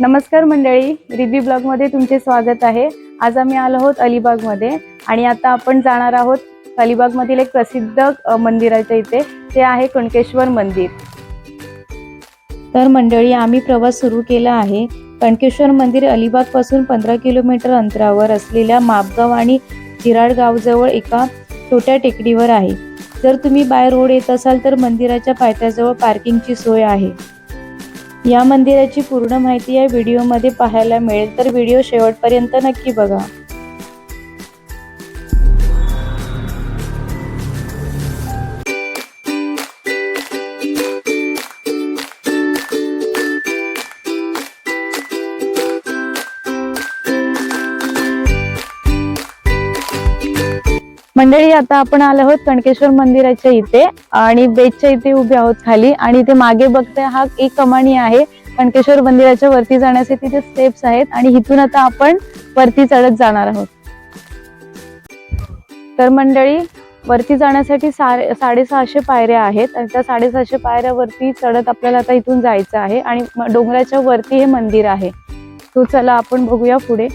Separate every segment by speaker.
Speaker 1: नमस्कार मंडळी रिद्धी ब्लॉगमध्ये तुमचे स्वागत आहे. आज आम्ही आलो आहोत अलिबागमध्ये आणि आता आपण जाणार आहोत अलिबागमधील एक प्रसिद्ध मंदिराच्या इथे. ते आहे कणकेश्वर मंदिर. तर मंडळी आम्ही प्रवास सुरू केला आहे. कणकेश्वर मंदिर अलिबागपासून पंधरा किलोमीटर अंतरावर असलेल्या मापगाव आणि जिराड गावजवळ एका छोट्या टेकडीवर आहे. जर तुम्ही बाय रोड येत असाल तर मंदिराच्या पायथ्याजवळ पार्किंगची सोय आहे. या मंदिराची पूर्ण माहिती या व्हिडिओमध्ये पाहायला मिळेल. तर व्हिडिओ शेवटपर्यंत नक्की बघा. मंडळी आता आपण आलो आहोत कणकेश्वर मंदिराच्या इथे आणि बेटच्या इथे उभे आहोत खाली आणि इथे मागे बघते हा एक कमानी आहे. कणकेश्वर मंदिराच्या वरती जाण्यासाठी तिथे स्टेप्स आहेत आणि इथून आता आपण वरती चढत जाणार आहोत. तर मंडळी वरती जाण्यासाठी साडे साडेसहाशे पायऱ्या आहेत आणि त्या साडेसहाशे पायऱ्यावरती चढत आपल्याला आता इथून जायचं आहे आणि डोंगराच्या वरती हे मंदिर आहे. तो चला आपण बघूया पुढे.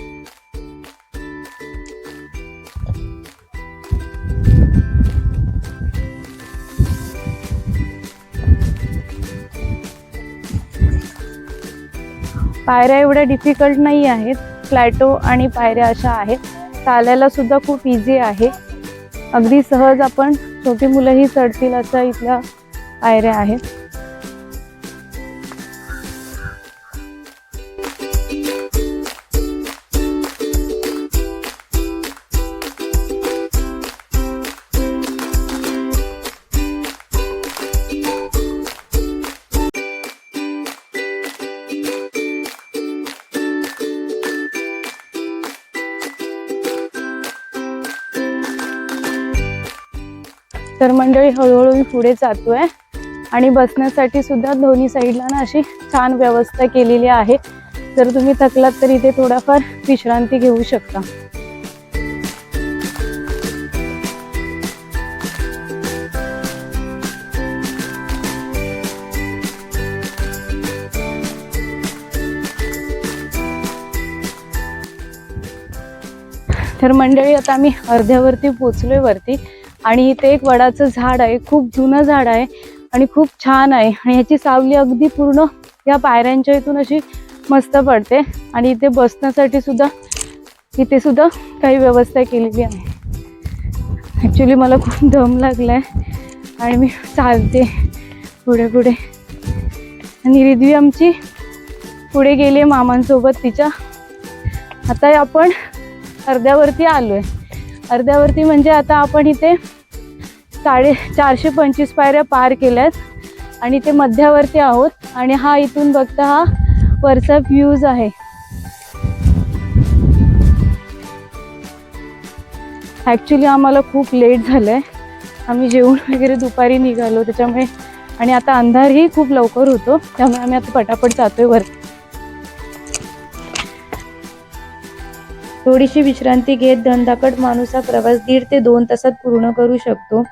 Speaker 1: पायऱ्या एवढ्या डिफिकल्ट नाही आहेत. फ्लॅटो आणि पायऱ्या अशा आहेत. चालायला सुद्धा खूप इझी आहे. अगदी सहज आपण छोटी मुलंही चढतील अशा इथल्या पायऱ्या आहेत. तर मंडळी हळूहळू मी पुढे जातोय. आणि बसण्यासाठी सुद्धा दोन्ही साईडला ना अशी छान व्यवस्था केलेली आहे. जर तुम्ही थकलात तर इथे थोडाफार विश्रांती घेऊ शकता. तर मंडळी आता आम्ही अर्ध्यावरती पोचलोय वरती. आणि इथे एक वडाचं झाड आहे खूप जुनं झाड आहे आणि खूप छान आहे. आणि ह्याची सावली अगदी पूर्ण या पायऱ्यांच्या इथून अशी मस्त पडते. आणि इथे बसण्यासाठी सुद्धा इथे सुद्धा काही व्यवस्था केलेली आहे. ॲक्च्युली मला खूप दम लागला आहे आणि मी चालते पुढे पुढे. आणि रिद्वी आमची पुढे गेली मामांसोबत तिच्या. आता आपण अर्ध्यावरती आलो आहे अर्ध्यावरती म्हणजे आता आपण इथे साडे चारशे पंचवीस पायऱ्या पार केल्यात आणि ते मध्यावरती आहोत. आणि हा इथून बघता हा वरचा व्ह्यूज आहे. ॲक्च्युली आम्हाला खूप लेट झालं आहे आम्ही जेवण वगैरे दुपारी निघालो त्याच्यामुळे आणि आता अंधारही खूप लवकर होतो त्यामुळे आम्ही आता पटापट जातोय वरती. थोडीशी विश्रांती घेत दंडाकट माणूस हा प्रवास दीड ते दोन तासात पूर्ण करू शकतो.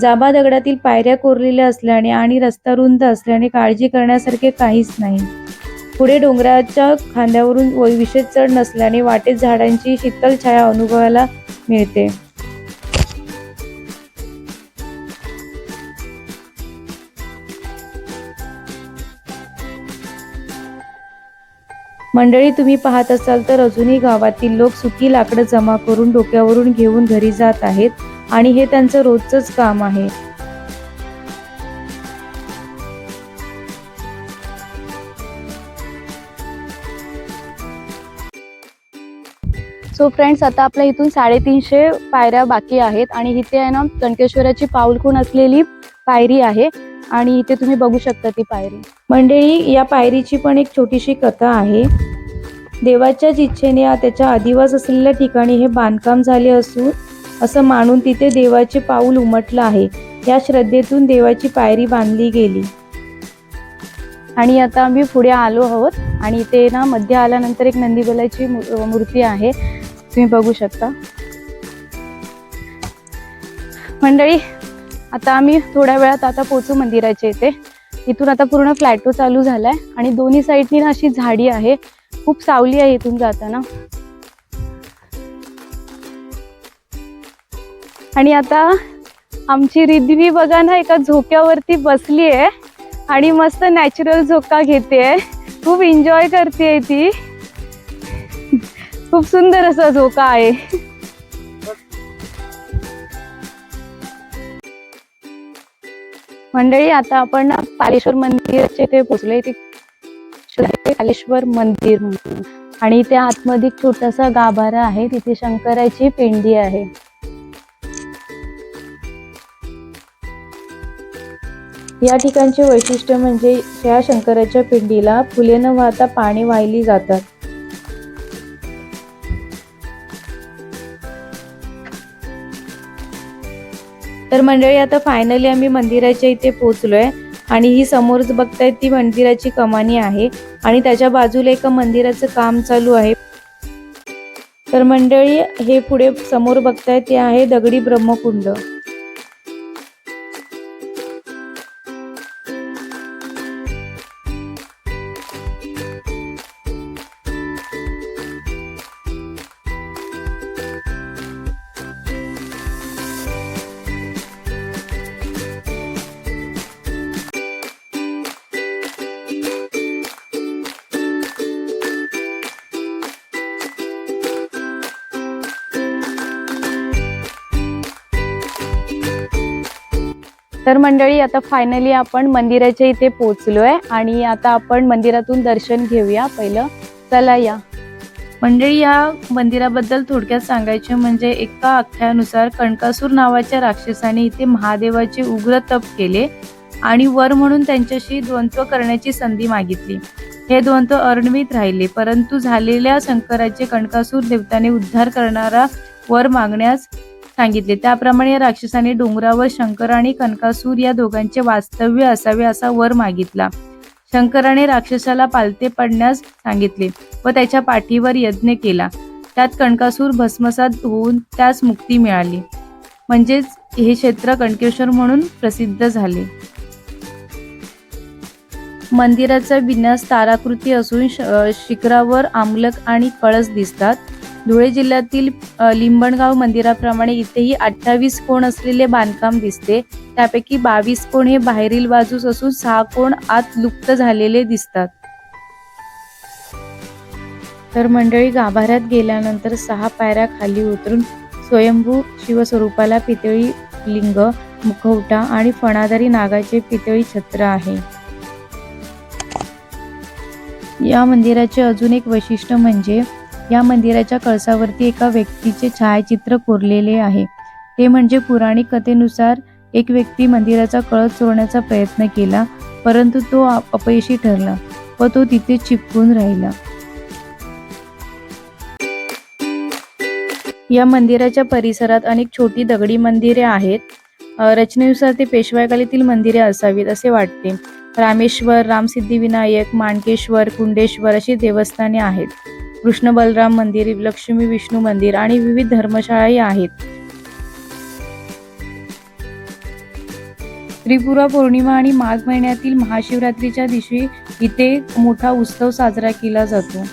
Speaker 1: जाबा दगडातील पायऱ्या कोरलेल्या असल्याने आणि रस्ता रुंद असल्याने काळजी करण्यासारखे काहीच नाही. पुढे डोंगराच्या खांद्यावरून विशेष चढ नसल्याने वाटेत झाडांची शीतल छाया अनुभवायला मिळते. मंडळी तुम्ही पाहत असाल तर अजूनही गावातील लोक सुकी लाकडं जमा करून डोक्यावरून घेऊन घरी जात आहेत आणि हे त्यांचं रोजचंच काम आहे. सो फ्रेंड्स आता आपल्या इथून साडेतीनशे पायऱ्या बाकी आहेत आणि इथे आहे ना कणकेश्वराची पाऊलखूण असलेली? पायरी आहे. आणि इथे तुम्ही बघू शकता ती पायरी. मंडळी या पायरीची पण एक छोटीशी कथा आहे. देवाच्याच इच्छेने त्याच्या आदिवास असलेल्या ठिकाणी हे बांधकाम झाले असून असं मानून तिथे देवाचे पाऊल उमटलं आहे. या श्रद्धेतून देवाची पायरी बांधली गेली. आणि आता आम्ही पुढे आलो आहोत. आणि इथे ना मध्ये आल्यानंतर एक नंदीबलाची मूर्ती आहे. तुम्ही बघू शकता. मंडळी आता आम्ही थोड्या वेळात आता पोचू मंदिराच्या इथे. इथून आता पूर्ण फ्लॅटो चालू झालाय. आणि दोन्ही साईडनी ना अशी झाडी आहे. खूप सावली आहे इथून जाताना. आणि आता आमची रिद्वी बघा ना एका झोक्यावरती बसली आहे. आणि मस्त नॅचरल झोका घेते. खूप एन्जॉय करते ती. खूप सुंदर असा झोका आहे. मंडळी आता आपण कालेश्वर मंदिराचे ते पोहोचलोय. ते कालेश्वर मंदिर म्हणून. आणि इथे आतमध्ये एक छोटासा गाभारा आहे. तिथे शंकराची पिंडी आहे.
Speaker 2: या ठिकाणचे वैशिष्ट्य म्हणजे या शंकराच्या पिंडीला फुले न वाहता पाणी वाहिली जातात. तर मंडळी आता फायनली आम्ही मंदिराच्या इथे पोहोचलोय आणि ही समोरच बघतायत ती मंदिराची कमानी आहे आणि त्याच्या बाजूला एका मंदिराचं काम चालू आहे. तर मंडळी हे पुढे समोर बघताय ते आहे दगडी ब्रह्मकुंड.
Speaker 1: तर मंडळी आता फायनली आपण मंदिराच्या इथे पोहोचलोय आणि आता आपण मंदिरातून दर्शन घेऊया पहिलं. चला या.
Speaker 2: मंडळी या मंदिराबद्दल थोडक्यात सांगायचे म्हणजे एका आख्यानुसार कणकासूर नावाच्या राक्षसाने इथे महादेवाचे उग्र तप केले आणि वर म्हणून त्यांच्याशी द्वंद्व करण्याची संधी मागितली. हे द्वंद्व अर्णवीत राहिले परंतु झालेल्या शंकराचे कणकासूर देवताने उद्धार करणारा वर मागण्यास सांगितले. त्याप्रमाणे या राक्षसाने डोंगरावर शंकर आणि कनकासूर या दोघांचे वास्तव्य असावे असा वर मागितला. शंकराने राक्षसाला पालते पडण्यास सांगितले व त्याच्या पाठीवर यज्ञ केला. त्यात कणकासूर भस्मसात होऊन त्यास मुक्ती मिळाली. म्हणजेच हे क्षेत्र कणकेश्वर म्हणून प्रसिद्ध झाले. मंदिराचा विन्यास ताराकृती असून श- शिखरावर आमलक आणि कळस दिसतात. धुळे जिल्ह्यातील लिंबणगाव मंदिराप्रमाणे इथेही अठ्ठावीस कोण असलेले बांधकाम दिसते. त्यापैकी बावीस कोण हे बाहेरील बाजूस असून सहा कोण आत लुप्त झालेले दिसतात. तर मंडळी गाभाऱ्यात गेल्यानंतर सहा पायऱ्या खाली उतरून स्वयंभू शिवस्वरूपाला पितळी लिंग मुखवटा आणि फणादारी नागाचे पितळी छत्र आहे. या मंदिराचे अजून एक वैशिष्ट्य म्हणजे या मंदिराच्या कळसावरती एका व्यक्तीचे छायाचित्र कोरलेले आहे. ते म्हणजे पुराणिक कथेनुसार एक व्यक्ती मंदिराचा कळस चोरण्याचा प्रयत्न केला परंतु तो अपयशी ठरला व तो तिथे चिपकून राहिला. या मंदिराच्या परिसरात अनेक छोटी दगडी मंदिरे आहेत. रचनेनुसार ते पेशवाईकालीतील मंदिरे असावीत असे वाटते. रामेश्वर रामसिद्धिविनायक माणकेश्वर कुंडेश्वर अशी देवस्थाने आहेत. कृष्ण बलराम मंदिर लक्ष्मी विष्णू मंदिर आणि विविध धर्मशाळाही आहेत. त्रिपुरा पौर्णिमा आणि माघ महिन्यातील महाशिवरात्रीच्या दिवशी इथे मोठा उत्सव साजरा केला जातो.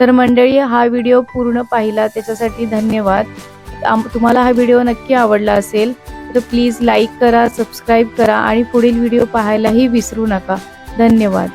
Speaker 2: तर मंडळी हा व्हिडिओ पूर्ण पाहिला त्याच्यासाठी धन्यवाद. आम- तुम्हाला हा व्हिडिओ नक्की आवडला असेल तर प्लीज लाईक करा सबस्क्राईब करा आणि पुढील व्हिडिओ पाहायलाही विसरू नका. धन्यवाद.